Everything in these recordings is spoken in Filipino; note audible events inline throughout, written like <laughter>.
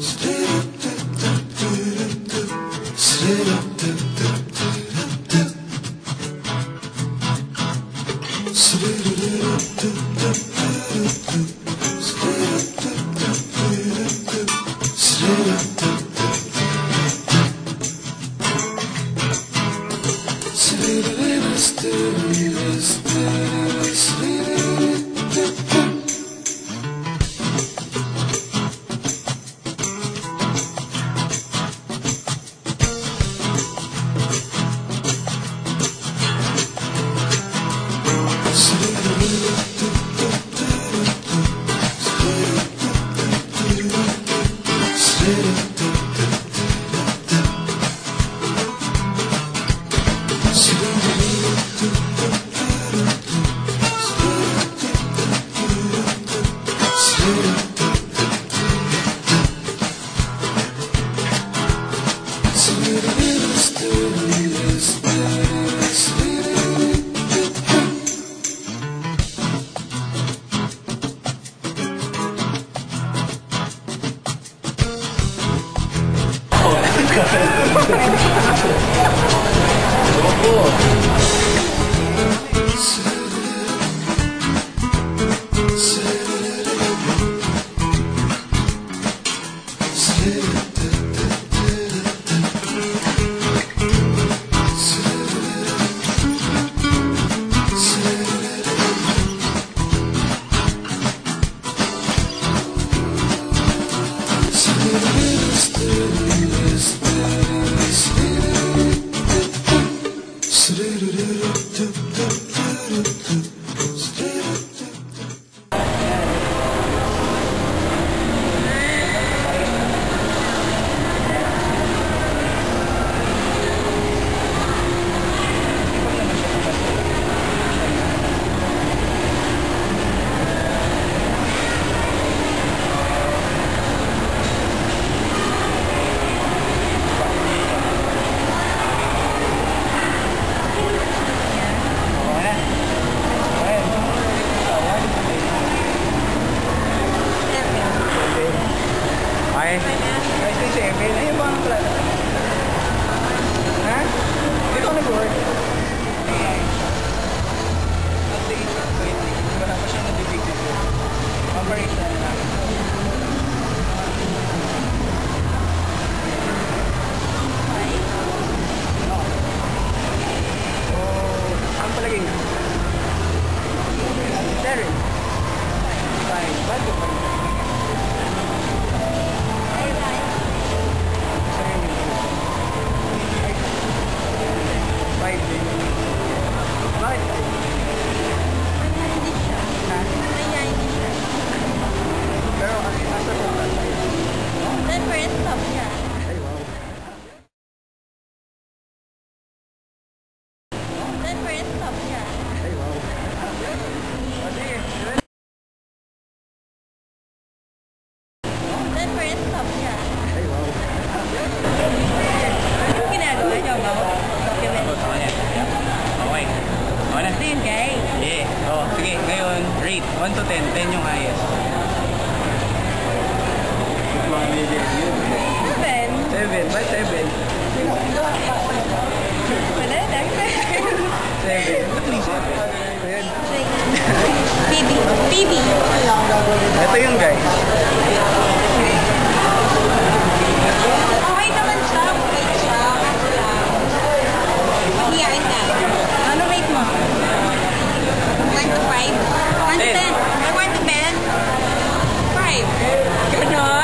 Stay Oh, cool. 1 to 10, 10 yung highest. 7. 7, ba't 7? Wala, dagdag. 7. Ba't may 7? PB. PB. Ito yung guys. Okay naman siya. Okay siya. Kaso ah, Ano rate mo? Five. I want ten. Ten. Five. Ganon.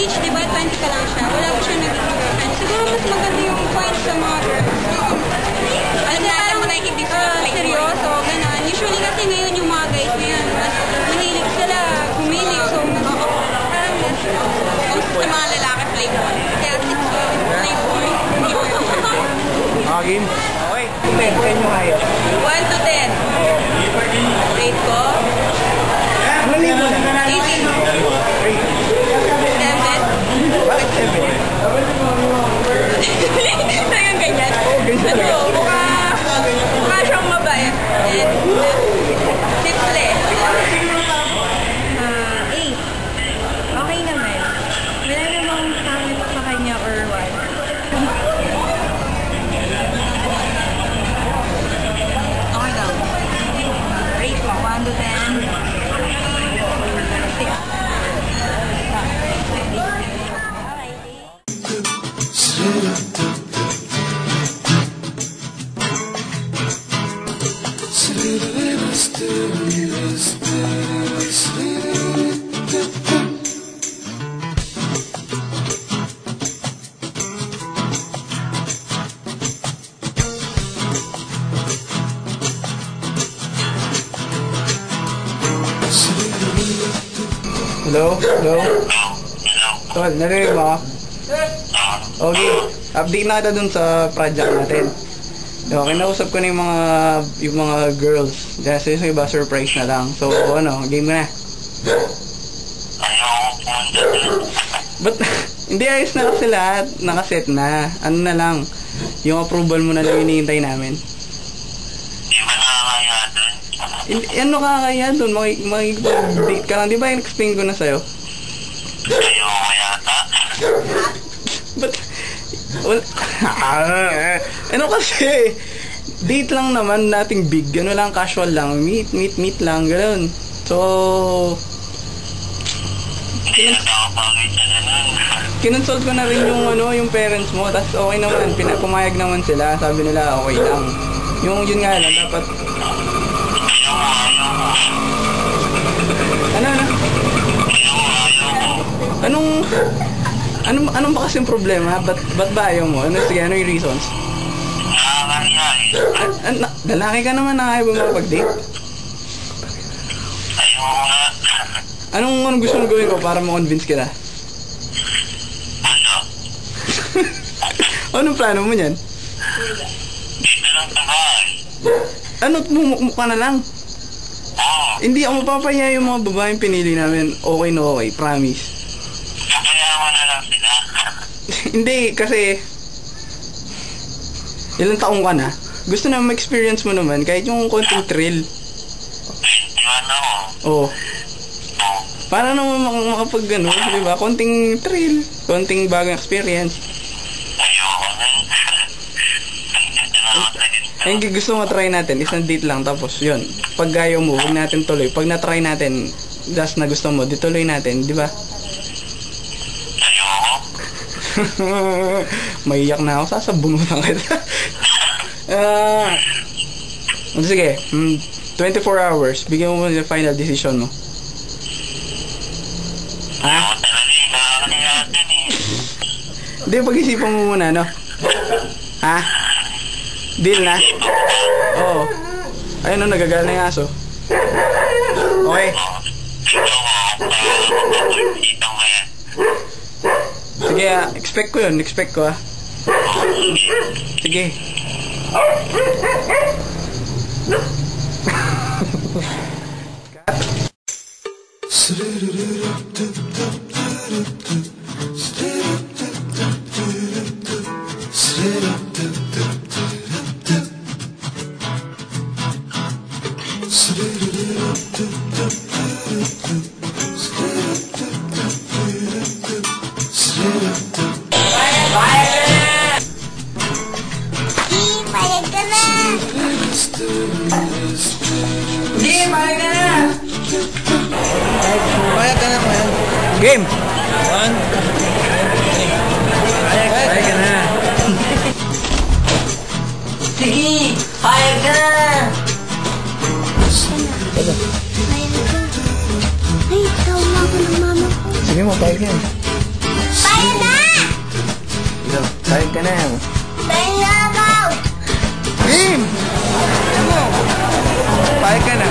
age, di ba, 20 ka lang siya. Wala ko siya naging girlfriend. Siguro mas maganda yung point sa mga girls. Alam na alam mo na hindi ko uh, seryoso, ganun. Usually kasi ngayon yung mga guys ngayon, mas mahilig sila, pumili. So, oo, parang mas, sa mga lalaki, playboy. Kaya, playboy. Okay. Okay, playboy nyo ngayon. Talagang ganyan. ganyan Ano, Hello? Hello? Tol, narinig mo? ako? Okay. Update na dun sa project natin. Okay, nausap ko na yung mga, yung mga girls. Kasi yung iba, surprise na lang. So, ano, game na. But, <laughs> hindi ayos na kasi lahat. Nakaset na. Ano na lang. Yung approval mo na lang hinihintay namin. Hindi, ano ka kaya? Maki- Makikipag-date ka lang. Di ba in-explain ko na sa'yo? But, well, <laughs> ano kasi, date lang naman nating big, ano lang, casual lang, meet, meet, meet lang, gano'n. So, kinonsult ko na rin yung ano, yung parents mo, tapos okay naman, pinapumayag naman sila, sabi nila okay lang. Yung yun nga lang, dapat, ano, ano? Anong, anong, anong ba kasing problema? Ba't, ba't ba ayaw mo? Ano, sige, ano yung reasons? An, an, na- lalaki ka naman na ayaw ba makapag-date? Anong, anong gusto mo gawin ko para ma-convince kita? <laughs> anong plano mo niyan? Ano, mumukha na lang. Hindi ako mapapaya yung mga babaeng pinili namin. Okay na okay, promise. Hindi, kasi ilang taong ka na. Gusto na ma-experience mo naman kahit yung konting thrill. Oh. Para naman mak- makapag ano, di ba? Konting thrill, konting bagong experience. Yung gusto mo try natin, isang date lang tapos yun. Pag gayo mo, huwag natin tuloy. Pag na-try natin, just na gusto mo, di tuloy natin, di ba? <laughs> Maiyak na ako, sasabunutan kita. <laughs> Ah, sige, mm, 24 hours, bigyan mo yung final decision mo. Ha? Hindi, pag-isipan mo muna, no? Ha? Deal na? Oo. Ayun o, nagagala na yung aso. Okay. Sige, ah, expect ko yun. Expect ko, ah. Sige. Payag Sige, payag ka na! Payag ka na, payag. Game! One. Payag, payag ka na. Sige! Payag ka na! Ay, tawag ako ng mama ko. Sige mo, payag yan. Payag na! So, Payag ka na. Tayo na ako! Game! mo. Payag ka na.